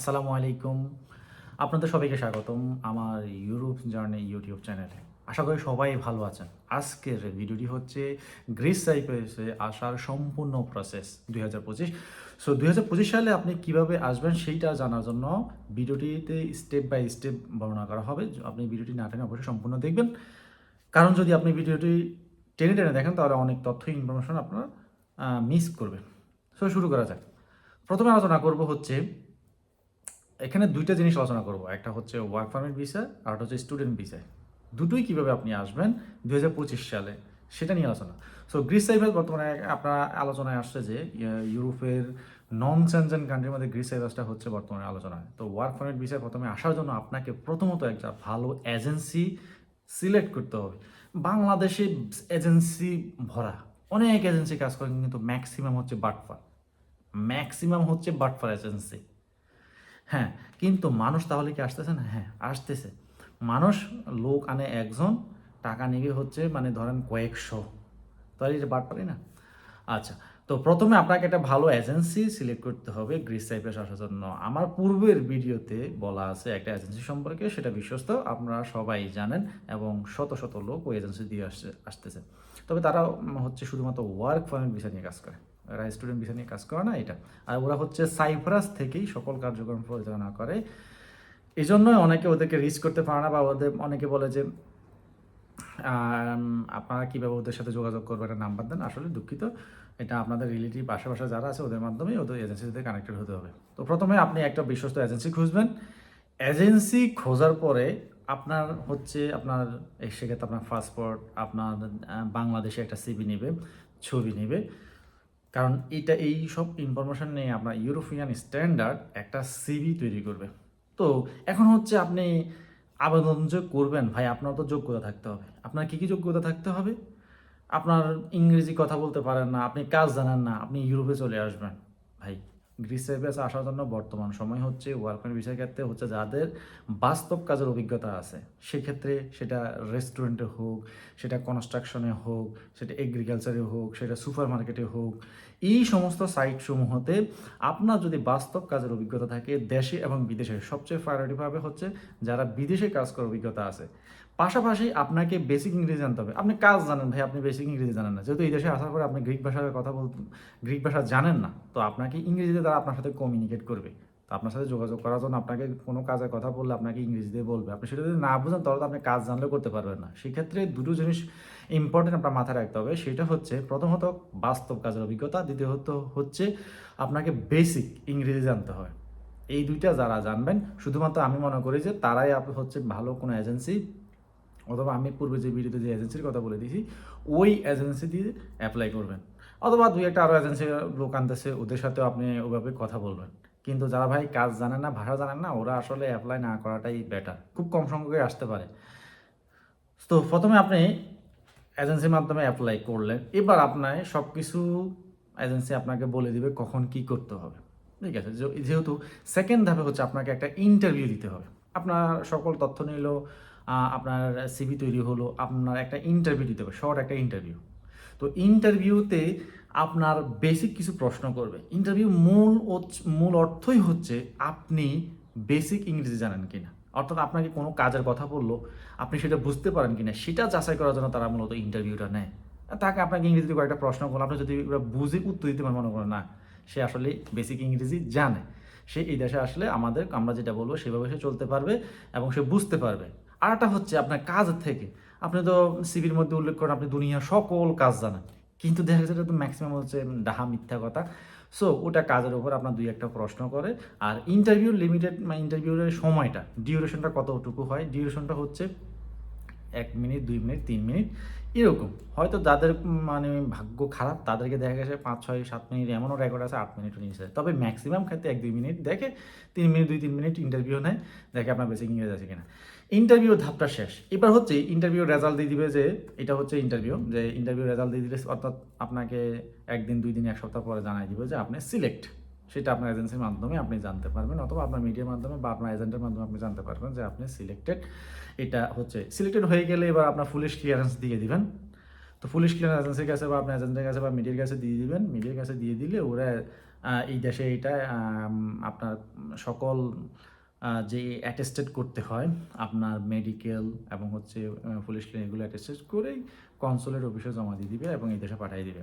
আসসালামু আলাইকুম। আপনাদের সবাইকে স্বাগতম আমার ইউরোপ জার্নি ইউটিউব চ্যানেলে আশা করি সবাই ভালো আছেন। আজকের ভিডিওটি হচ্ছে গ্রিস সাইপ্রাসে আসার সম্পূর্ণ প্রসেস দুই হাজার পঁচিশ। সো দুই হাজার পঁচিশ সালে আপনি কীভাবে আসবেন সেইটা জানার জন্য ভিডিওটিতে স্টেপ বাই স্টেপ বর্ণনা করা হবে। আপনি ভিডিওটি না টেনে অবশ্যই সম্পূর্ণ দেখবেন। কারণ যদি আপনি ভিডিওটি টেনে টেনে দেখেন, তাহলে অনেক তথ্য ইনফরমেশন আপনার মিস করবেন। সো শুরু করা যাক। প্রথমে আলোচনা করব হচ্ছে এখানে দুইটা জিনিস আলোচনা করব। একটা হচ্ছে ওয়ার্ক পারমিট ভিসা আর একটা হচ্ছে স্টুডেন্ট ভিসা দুটোই কীভাবে আপনি আসবেন দু হাজার পঁচিশ সালে, সেটা নিয়ে আলোচনা। সো গ্রিস সাইভাস বর্তমানে আপনার আলোচনায় আসছে যে ইউরোপের নন সেনজেন কান্ট্রির মধ্যে গ্রিস সাইভাসটা হচ্ছে বর্তমানে আলোচনায় তো ওয়ার্ক পারমিট ভিসায় প্রথমে আসার জন্য আপনাকে প্রথমত একটা ভালো এজেন্সি সিলেক্ট করতে হবে। বাংলাদেশে এজেন্সি ভরা, অনেক এজেন্সি কাজ করে কিন্তু ম্যাক্সিমাম হচ্ছে বাটফার ম্যাক্সিমাম হচ্ছে বাটফার এজেন্সি হ্যাঁ কিন্তু মানুষ তাহলে কি আসতেছে না? হ্যাঁ আসতেছে। মানুষ, লোক আনে একজন, টাকা নেবে হচ্ছে মানে ধরেন কয়েকশো। তাহলে এটা বাদ পারি না? আচ্ছা তো প্রথমে আপনাকে একটা ভালো এজেন্সি সিলেক্ট করতে হবে গ্রিস সাইপেস আসার জন্য। আমার পূর্বের ভিডিওতে বলা আছে একটা এজেন্সি সম্পর্কে, সেটা বিশ্বস্ত, আপনারা সবাই জানেন এবং শত শত লোক ওই এজেন্সি দিয়ে আসছে, আসতেছে। তবে তারা হচ্ছে শুধুমাত্র ওয়ার্ক পারমিট ভিসা নিয়ে কাজ করে। এরা স্টুডেন্ট ভিসা নিয়ে কাজ করে না এটা। আর ওরা হচ্ছে সাইপ্রাস থেকেই সকল কার্যক্রম পরিচালনা করে। এই জন্যই অনেকে ওদেরকে রিচ করতে পারে না বা ওদের অনেকে বলে যে আপনারা কীভাবে ওদের সাথে যোগাযোগ করবেন একটা নাম্বার দেন। আসলে দুঃখিত। এটা আপনাদের রিলেটিভ আশেপাশে যারা আছে, ওদের মাধ্যমেই ওদের এজেন্সির সাথে কানেক্টেড হতে হবে। তো প্রথমে আপনি একটা বিশ্বস্ত এজেন্সি খুঁজবেন। এজেন্সি খোঁজার পরে আপনার হচ্ছে আপনার সেক্ষেত্রে আপনার পাসপোর্ট আপনার বাংলাদেশে একটা সিবি নেবে, ছবি নেবে। কারণ এটা এই সব ইনফরমেশান নিয়ে আপনার ইউরোপিয়ান স্ট্যান্ডার্ড একটা সিভি তৈরি করবে। তো এখন হচ্ছে আপনি আবেদন যে করবেন, ভাই আপনার তো যোগ্যতা থাকতে হবে। আপনার কী কী যোগ্যতা থাকতে হবে? আপনার ইংরেজি কথা বলতে পারেন না, আপনি কাজ জানেন না, আপনি ইউরোপে চলে আসবেন, ভাই। গ্রিস সার্ভিস আসার জন্য বর্তমান সময় হচ্ছে ওয়ার্ক পারমিট বিষয় ক্ষেত্রে হচ্ছে যাদের বাস্তব কাজের অভিজ্ঞতা আছে, সেক্ষেত্রে সেটা রেস্টুরেন্টে হোক, সেটা কনস্ট্রাকশনে হোক, সেটা এগ্রিকালচারে হোক, সেটা সুপার মার্কেটে হোক, এই সমস্ত সাইটসমূহতে আপনার যদি বাস্তব কাজের অভিজ্ঞতা থাকে দেশে এবং বিদেশে, সবচেয়ে প্রায়োরিটি পাবে হচ্ছে যারা বিদেশে কাজ করার অভিজ্ঞতা আছে পাশাপাশি আপনাকে বেসিক ইংরেজি জানতে হবে। আপনি কাজ জানেন ভাই, আপনি বেসিক ইংরেজি জানেন না। যেহেতু এই দেশে আসার পরে আপনি গ্রিক ভাষায় কথা বলতে গ্রিক ভাষা জানেন না, তো আপনাকে ইংরেজিতে তারা আপনার সাথে কমিউনিকেট করবে। তো আপনার সাথে যোগাযোগ করার জন্য আপনাকে কোনো কাজের কথা বললে আপনাকে ইংরেজিতে বলবে। আপনি সেটা যদি না বুঝেন, তাহলে আপনি কাজ জানলেও করতে পারবেন না। সেক্ষেত্রে দুটো জিনিস ইম্পর্টেন্ট আপনার মাথায় রাখতে হবে, সেটা হচ্ছে প্রথমত বাস্তব কাজের অভিজ্ঞতা, দ্বিতীয়ত হচ্ছে আপনাকে বেসিক ইংরেজি জানতে হয়। এই দুইটা যারা জানবেন, শুধুমাত্র আমি মনে করি যে তারাই হচ্ছে ভালো কোনো এজেন্সি অথবা আমি পূর্বে যে ভিডিওতে যে এজেন্সির কথা বলে দিয়েছি, ওই এজেন্সি দিয়ে অ্যাপ্লাই করবেন। অথবা দুই একটা আরও এজেন্সি লোক আনতেছে, ওদের সাথেও আপনি ওইভাবে কথা বলবেন। কিন্তু যারা ভাই কাজ জানেন না, ভাষা জানেন না, ওরা আসলে অ্যাপ্লাই না করাটাই বেটার খুব কম সংখ্যকে আসতে পারে। তো প্রথমে আপনি এজেন্সির মাধ্যমে অ্যাপ্লাই করলেন। এবার আপনার সব কিছু এজেন্সি আপনাকে বলে দিবে কখন কি করতে হবে। ঠিক আছে? যেহেতু সেকেন্ড ধাপে হচ্ছে আপনাকে একটা ইন্টারভিউ দিতে হবে। আপনার সকল তথ্য নিল আপনার সিভি তৈরি হলো, আপনার একটা ইন্টারভিউ দিতে হবে শর্ট একটা ইন্টারভিউ তো ইন্টারভিউতে আপনার বেসিক কিছু প্রশ্ন করবে। ইন্টারভিউ মূল মূল অর্থই হচ্ছে আপনি বেসিক ইংরেজি জানেন কি না অর্থাৎ আপনাকে কোনো কাজের কথা বলল, আপনি সেটা বুঝতে পারেন কি না সেটা যাচাই করার জন্য তারা মূলত ইন্টারভিউটা নেয়। তাকে আপনাকে ইংরেজিতে কয়েকটা প্রশ্ন করল, আপনি যদি বুঝে উত্তর দিতে পারেন, মনে করেন, না, সে আসলে বেসিক ইংরেজি জানে। সে এই দেশে আসলে আমাদের, আমরা যেটা বলব, সেভাবে সে চলতে পারবে এবং সে বুঝতে পারবে। আর একটা হচ্ছে আপনার কাজের থেকে। আপনি তো সিভির মধ্যে উল্লেখ করেন, আপনি দুনিয়ার সকল কাজ জানেন। কিন্তু দেখা যাচ্ছে তো ম্যাক্সিমাম হচ্ছে ডাহা মিথ্যা কথা। সো ওটা কাজের উপর আপনার দুই একটা প্রশ্ন করে। আর ইন্টারভিউ লিমিটেড মানে ইন্টারভিউর সময়টা ডিউরেশনটা কতটুকু হয়? ডিউরেশনটা হচ্ছে এক মিনিট, দুই মিনিট, তিন মিনিট। এরকম। হয়তো যাদের মানে ভাগ্য খারাপ, তাদেরকে দেখা গেছে পাঁচ, ছয়, সাত মিনিট এমনও রেকর্ড আছে, আট মিনিটও নিয়েছে। তবে ম্যাক্সিমাম ক্ষেত্রে এক, দুই মিনিট দেখে, তিন মিনিট, দুই, তিন মিনিট ইন্টারভিউ নেয়, দেখে আপনার বেসিক ইংরেজি আছে কিনা। ইন্টারভিউ ধাপটা শেষ। এবার হচ্ছে ইন্টারভিউ রেজাল্ট দিয়ে দিবে যে, এটা হচ্ছে ইন্টারভিউ যে ইন্টারভিউ রেজাল্ট দিয়ে দিলে অর্থাৎ আপনাকে একদিন, দুই দিন, এক সপ্তাহ পরে জানাই দিবে যে আপনি সিলেক্ট সেটা আপনার এজেন্সির মাধ্যমে আপনি জানতে পারবেন অথবা আপনার মিডিয়ার মাধ্যমে বা আপনার এজেন্টের মাধ্যমে আপনি জানতে পারবেন যে আপনি সিলেক্টেড এটা হচ্ছে সিলেক্টেড হয়ে গেলে এবার আপনার পুলিশ ক্লিয়ারেন্স দিয়ে দিবেন। তো পুলিশ ক্লিয়ারেন্স এজেন্সির কাছে বা আপনার এজেন্টের কাছে বা মিডিয়ার কাছে দিয়ে দিবেন। মিডিয়ার কাছে দিয়ে দিলে ওরা এই দেশে এটা আপনার সকল যে অ্যাটেস্টেড করতে হয়, আপনার মেডিকেল এবং হচ্ছে পুলিশ ক্লিনিক এগুলো অ্যাটেস্টেড করেই কনসুলেট অফিসে জমা দিয়ে দিবে এবং এই দেশে পাঠিয়ে দিবে।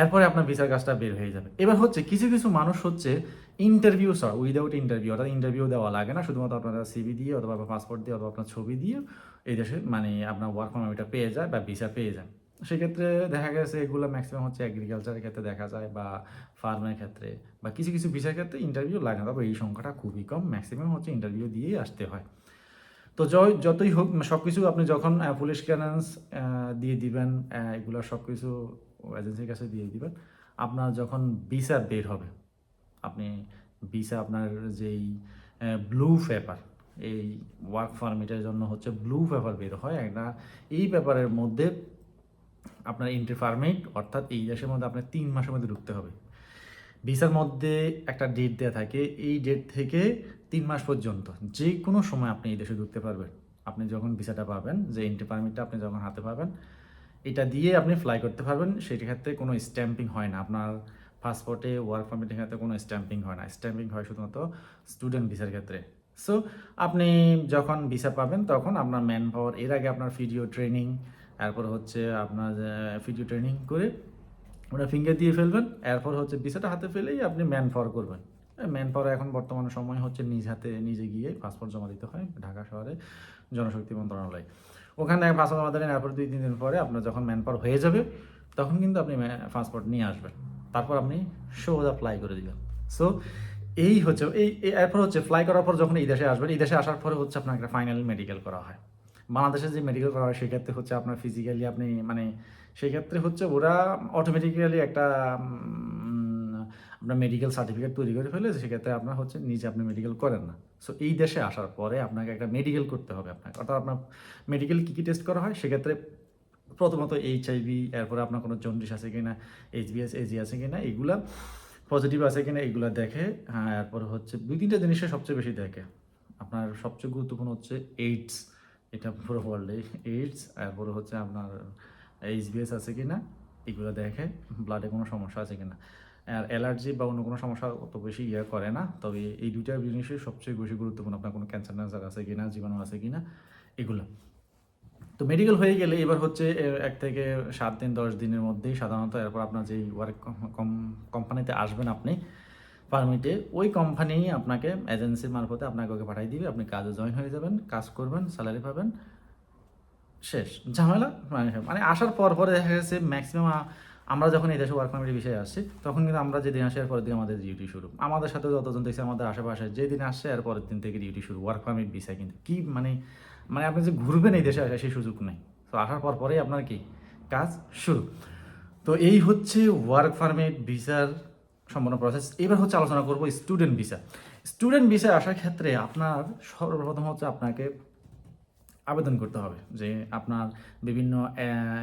এরপরে আপনার ভিসার কাজটা বের হয়ে যাবে। এবার হচ্ছে, কিছু কিছু মানুষ হচ্ছে ইন্টারভিউ ছাড়া উইদাউট ইন্টারভিউ অর্থাৎ ইন্টারভিউ দেওয়া লাগে না, শুধুমাত্র আপনারা সিভি দিয়ে অথবা পাসপোর্ট দিয়ে অথবা আপনার ছবি দিয়ে এই দেশে মানে আপনার ওয়ার্ক পারমিটটা পেয়ে যায় বা ভিসা পেয়ে যায় সেক্ষেত্রে দেখা গেছে এগুলো ম্যাক্সিমাম হচ্ছে এগ্রিকালচারের ক্ষেত্রে দেখা যায় বা ফার্মের ক্ষেত্রে বা কিছু কিছু ভিসার ক্ষেত্রে ইন্টারভিউ লাগে না, তবে এই সংখ্যাটা খুবই কম ম্যাক্সিমাম হচ্ছে ইন্টারভিউ দিয়েই আসতে হয়। তো জয় যতই হোক সব কিছু আপনি যখন পুলিশ ক্লিয়ারেন্স দিয়ে দিবেন এগুলো সব কিছু এজেন্সির কাছে দিয়ে দিবেন। আপনার যখন ভিসা বের হবে, আপনি ভিসা আপনার যেই ব্লু পেপার এই ওয়ার্ক পারমিটের জন্য হচ্ছে ব্লু পেপার বের হয়। একটা এই পেপারের মধ্যে আপনার এন্ট্রি পারমিট অর্থাৎ এই দেশের মধ্যে আপনার তিন মাসের মধ্যে ঢুকতে হবে। ভিসার মধ্যে একটা ডেট দেওয়া থাকে, এই ডেট থেকে তিন মাস পর্যন্ত যে কোনো সময় আপনি এই দেশে ঢুকতে পারবেন। আপনি যখন ভিসাটা পাবেন, যে এন্ট্রি পারমিটটা আপনি যখন হাতে পাবেন এটা দিয়ে আপনি ফ্লাই করতে পারবেন সেটি ক্ষেত্রে কোনো স্ট্যাম্পিং হয় না। আপনার পাসপোর্টে ওয়ার্ক পারমিটের ক্ষেত্রে কোনো স্ট্যাম্পিং হয় না। স্ট্যাম্পিং হয় শুধুমাত্র স্টুডেন্ট ভিসার ক্ষেত্রে। সো আপনি যখন ভিসা পাবেন, তখন আপনার ম্যান পাওয়ার এর আগে আপনার ভিডিও ট্রেনিং এরপর হচ্ছে আপনার ভিডিও ট্রেনিং করে ওটা ফিঙ্গার দিয়ে ফেলবেন, এরপর হচ্ছে ভিসাটা হাতে ফেলেই আপনি ম্যান পাওয়ার করবেন। ম্যান পাওয়ার এখন বর্তমান সময় হচ্ছে নিজ হাতে নিজে গিয়ে পাসপোর্ট জমা দিতে হয় ঢাকা শহরে জনশক্তি মন্ত্রণালয়। ওখানে পাসপোর্ট জমা দিলেন এরপর দুই, তিন দিন পরে আপনার যখন ম্যান পাওয়ার হয়ে যাবে, তখন কিন্তু আপনি পাসপোর্ট নিয়ে আসবেন। তারপর আপনি সোজা ফ্লাই করে দিবেন। সো এই হচ্ছে, এই এরপর হচ্ছে ফ্লাই করার পর যখন এই দেশে আসবেন, এই দেশে আসার পরে হচ্ছে আপনার একটা ফাইনাল মেডিকেল করা হয়। বাংলাদেশে যে মেডিকেল করা হয়, সেক্ষেত্রে হচ্ছে আপনার ফিজিক্যালি আপনি মানে সেই ক্ষেত্রে হচ্ছে ওরা অটোমেটিক্যালি একটা আপনার মেডিকেল সার্টিফিকেট তৈরি করে ফেলে সেক্ষেত্রে আপনার হচ্ছে নিজে আপনি মেডিকেল করেন না। সো এই দেশে আসার পরে আপনাকে একটা মেডিকেল করতে হবে আপনাকে। অর্থাৎ আপনার মেডিকেল কী কী টেস্ট করা হয়, সেক্ষেত্রে প্রথমত এইচ আইভি এরপরে আপনার কোনো জন্ডিস আছে কিনা এইচবিএস এজি আছে কি না এগুলা পজিটিভ আছে কিনা, এগুলা দেখে হ্যাঁ এরপরে হচ্ছে দুই তিনটা জিনিসে সবচেয়ে বেশি দেখে। আপনার সবচেয়ে গুরুত্বপূর্ণ হচ্ছে এইডস এটা পুরো ওয়ার্ল্ডে এইডস এরপরে হচ্ছে আপনার এইচবিএস আছে কি না এগুলো দেখে ব্লাডে কোনো সমস্যা আছে কিনা। আর অ্যালার্জি বা অন্য কোনো সমস্যা অত বেশি ইয়ে করে না। তবে এই দুইটা জিনিসই সবচেয়ে বেশি গুরুত্বপূর্ণ। আপনার কোনো ক্যান্সার ট্যান্সার আছে কি না জীবাণু আছে কি না এগুলো। তো মেডিকেল হয়ে গেলে এবার হচ্ছে এক থেকে সাত দিন, দশ দিনের মধ্যেই সাধারণত এরপর আপনার যেই ওয়ার্ক কোম্পানিতে আসবেন আপনি পারমিটে ওই কোম্পানি আপনাকে এজেন্সির মারফতে আপনাকে ওকে পাঠিয়ে দিবে। আপনি কাজে জয়েন হয়ে যাবেন, কাজ করবেন স্যালারি পাবেন। শেষ। ঝামেলা? মানে মানে আসার পর পরে দেখা গেছে ম্যাক্সিমাম আমরা যখন এই দেশে ওয়ার্ক পারমিটের বিষয়ে আসছি, তখন কিন্তু আমরা যেদিন আসি এর পরের দিন আমাদের ডিউটি শুরু। আমাদের সাথে যতজন দেখছি আমাদের আশেপাশে যেদিন আসছে এর পরের দিন থেকে ডিউটি শুরু ওয়ার্ক পারমিট বিষয় কিন্তু। কি মানে মানে আপনি যে ঘুরবেন এই দেশে আসা সেই সুযোগ নেই। তো আসার পর পরেই আপনার কি? কাজ শুরু। তো এই হচ্ছে ওয়ার্ক পারমিট ভিসার সম্পূর্ণ প্রসেস এবার হচ্ছে আলোচনা করব স্টুডেন্ট ভিসা স্টুডেন্ট ভিসায় আসার ক্ষেত্রে আপনার সর্বপ্রথম হচ্ছে আপনাকে আবেদন করতে হবে যে আপনার বিভিন্ন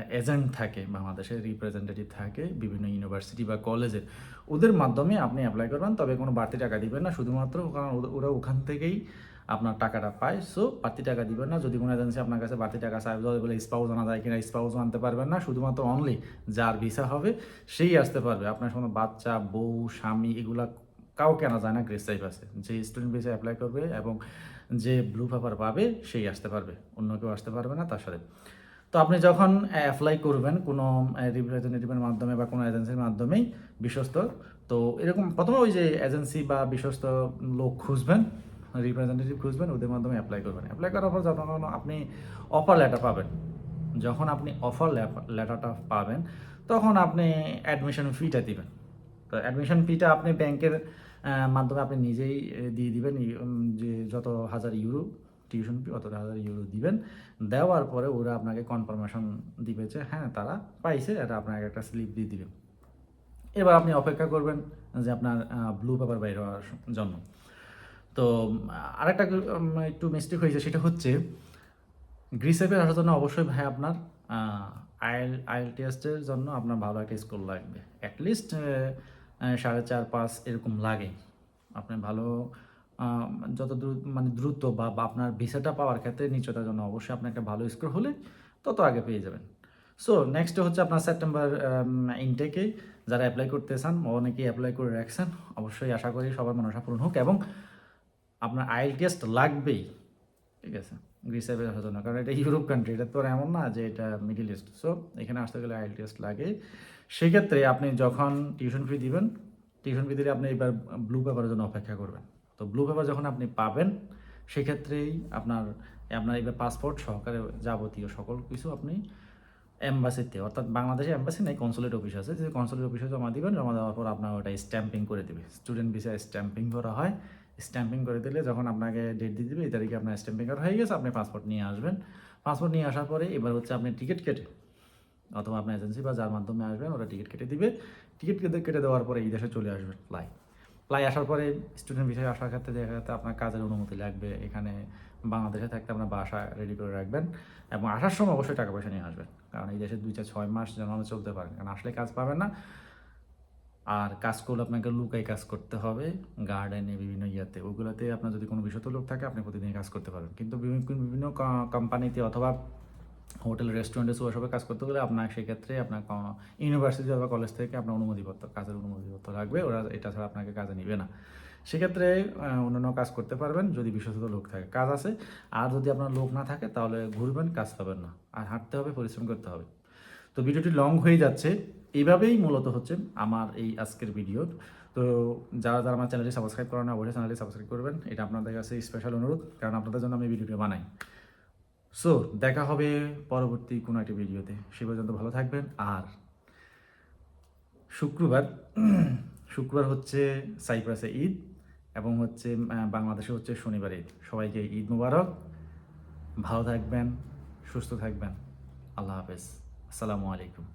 এজেন্ট থাকে, বাংলাদেশের রিপ্রেজেন্টেটিভ থাকে, বিভিন্ন ইউনিভার্সিটি বা কলেজের ওদের মাধ্যমে আপনি অ্যাপ্লাই করবেন, তবে কোনো বাড়তি টাকা দিবেন না, শুধুমাত্র কারণ ওরা- ওখান থেকেই আপনার টাকাটা পায়। সো বাড়তি টাকা দিবেন না, যদি কোনো এজেন্সি আপনার কাছে বাড়তি টাকা যদি বলে স্পাউস আনা যায় কিনা স্পাউসও আনতে পারবেন না, শুধুমাত্র অনলি যার ভিসা হবে, সেই আসতে পারবে। আপনার কোনো বাচ্চা, বউ, স্বামী, এগুলা কাউকে আনা যায় না গ্রেস টাইপ আছে। যে স্টুডেন্ট ভিসা অ্যাপ্লাই করবে এবং যে ব্লু পেপার পাবে, সেই আসতে পারবে। অন্য কেউ আসতে পারবে না, তার সাথে। তো আপনি যখন অ্যাপ্লাই করবেন কোনো রিপ্রেজেন্টেটিভের মাধ্যমে বা কোনো এজেন্সির মাধ্যমেই বিশ্বস্ত, তো এরকম প্রথমে ওই যে এজেন্সি বা বিশ্বস্ত লোক খুঁজবেন রিপ্রেজেন্টেটিভ খুঁজবেন, ওদের মাধ্যমে অ্যাপ্লাই করবেন। অ্যাপ্লাই করার পর যখন আপনি অফার লেটার পাবেন, যখন আপনি অফার লেটারটা পাবেন, তখন আপনি অ্যাডমিশন ফিটা দিবেন। তো অ্যাডমিশন ফিটা আপনি ব্যাংকের মাধ্যমে আপনি নিজেই দিয়ে দিবেন যে যত হাজার ইউরো টিউশন ফি, অত হাজার ইউরো দিবেন। দেওয়ার পরে ওরা আপনাকে কনফার্মেশন দিবে যে হ্যাঁ তারা পাইছে, এটা আপনাকে একটা স্লিপ দিয়ে দিবে। এবার আপনি অপেক্ষা করবেন যে আপনার ব্লু পেপার বাইর হওয়ার জন্য। তো, আরেকটা একটু মিস্টেক হয়েছে, সেটা হচ্ছে গ্রিসেপের আসার জন্য অবশ্যই ভাই আপনার আইএল আইএল টেস্টের জন্য আপনার ভালো একটা স্কোর লাগবে। অ্যাটলিস্ট সাড়ে চার, পাঁচ এরকম লাগে। আপনি ভালো যত দ্রুত মানে দ্রুত বা আপনার ভিসাটা পাওয়ার ক্ষেত্রে নিশ্চয়তার জন্য অবশ্যই আপনার একটা ভালো স্কোর হলে তত আগে পেয়ে যাবেন। সো নেক্সট হচ্ছে আপনার সেপ্টেম্বর ইনটেকে যারা অ্যাপ্লাই করতে চান, অনেকেই অ্যাপ্লাই করে রাখছেন। অবশ্যই আশা করি সবার মনসা পূরণ হোক এবং আপনার আইএল টেস্ট লাগবেই। ঠিক আছে গ্রিসে আসার জন্য কারণ এটা ইউরোপ কান্ট্রি এটা তো এমন না যে এটা মিডিল ইস্ট সো এখানে আসতে গেলে আইএল টেস্ট লাগে সেক্ষেত্রে আপনি যখন টিউশন ফি দিবেন টিউশন ফি দিলে আপনি এবার ব্লু পেপারের জন্য অপেক্ষা করবেন। তো ব্লু পেপার যখন আপনি পাবেন, সেক্ষেত্রেই আপনার আপনার এবার পাসপোর্ট সহকারে যাবতীয় সকল কিছু আপনি এম্বাসিতে অর্থাৎ বাংলাদেশে এম্বাসি নেই কনসুলেট অফিস আছে। যে কনসুলেট অফিসে জমা দিবেন, জমা দেওয়ার পর আপনার ওটা স্ট্যাম্পিং করে দেবে। স্টুডেন্ট ভিসা স্ট্যাম্পিং করা হয় স্ট্যাম্পিং করে দিলে যখন আপনাকে ডেট দিয়ে দিবে, এই তারিখে আপনার স্ট্যাম্পিং করা হয়ে গেছে, আপনি পাসপোর্ট নিয়ে আসবেন। পাসপোর্ট নিয়ে আসার পরে এবার হচ্ছে আপনি টিকিট কেটে, অথবা আপনার এজেন্সি বা যার মাধ্যমে আসবেন, ওরা টিকিট কেটে দিবে। টিকিট কেটে কেটে দেওয়ার পরে এই দেশে চলে আসবেন ফ্লাই ফ্লাই আসার পরে স্টুডেন্ট বিষয়ে আসার ক্ষেত্রে দেখা যাচ্ছে আপনার কাজের অনুমতি লাগবে। এখানে বাংলাদেশে থাকতে আপনার বাসা রেডি করে রাখবেন এবং আসার সময় অবশ্যই টাকা পয়সা নিয়ে আসবেন। কারণ এই দেশে দুই চার ছয় মাস যেন চলতে পারেন কারণ আসলে কাজ পাবেন না। আর কাজ করলে আপনাকে লুকাই কাজ করতে হবে গার্ডেনে বিভিন্ন ইয়াতে। ওগুলোতে আপনার যদি কোনো বিষয় লোক থাকে, আপনি প্রতিদিন কাজ করতে পারবেন কিন্তু বিভিন্ন বিভিন্ন কোম্পানিতে অথবা হোটেল রেস্টুরেন্টে ওসবে কাজ করতে গেলে আপনার সেক্ষেত্রে আপনার ইউনিভার্সিটি অথবা কলেজ থেকে আপনার অনুমতিপত্র কাজের অনুমতিপত্র লাগবে। ওরা এটা ছাড়া আপনাকে কাজে নিবে না। সেক্ষেত্রে অন্যান্য কাজ করতে পারবেন যদি বিশ্বস্ত লোক থাকে, কাজ আছে। আর যদি আপনার লোক না থাকে, তাহলে ঘুরবেন, কাজ পাবেন না। আর হাঁটতে হবে, পরিশ্রম করতে হবে। তো ভিডিওটি লং হয়ে যাচ্ছে। এইভাবেই মূলত হচ্ছে আমার এই আজকের ভিডিও। তো যারা যারা আমার চ্যানেলটি সাবস্ক্রাইব করেন অবশ্যই চ্যানেলটি সাবস্ক্রাইব করবেন। এটা আপনাদের কাছে স্পেশাল অনুরোধ, কারণ আপনাদের জন্য আমি ভিডিওটি বানাই। সো দেখা হবে পরবর্তী কোনো একটি ভিডিওতে। সে পর্যন্ত ভালো থাকবেন। আর শুক্রবার শুক্রবার হচ্ছে সাইপ্রাসে ঈদ এবং হচ্ছে বাংলাদেশে হচ্ছে শনিবার ঈদ। সবাইকে ঈদ মুবারক। ভালো থাকবেন, সুস্থ থাকবেন। আল্লাহ হাফেজ। আসসালামু আলাইকুম।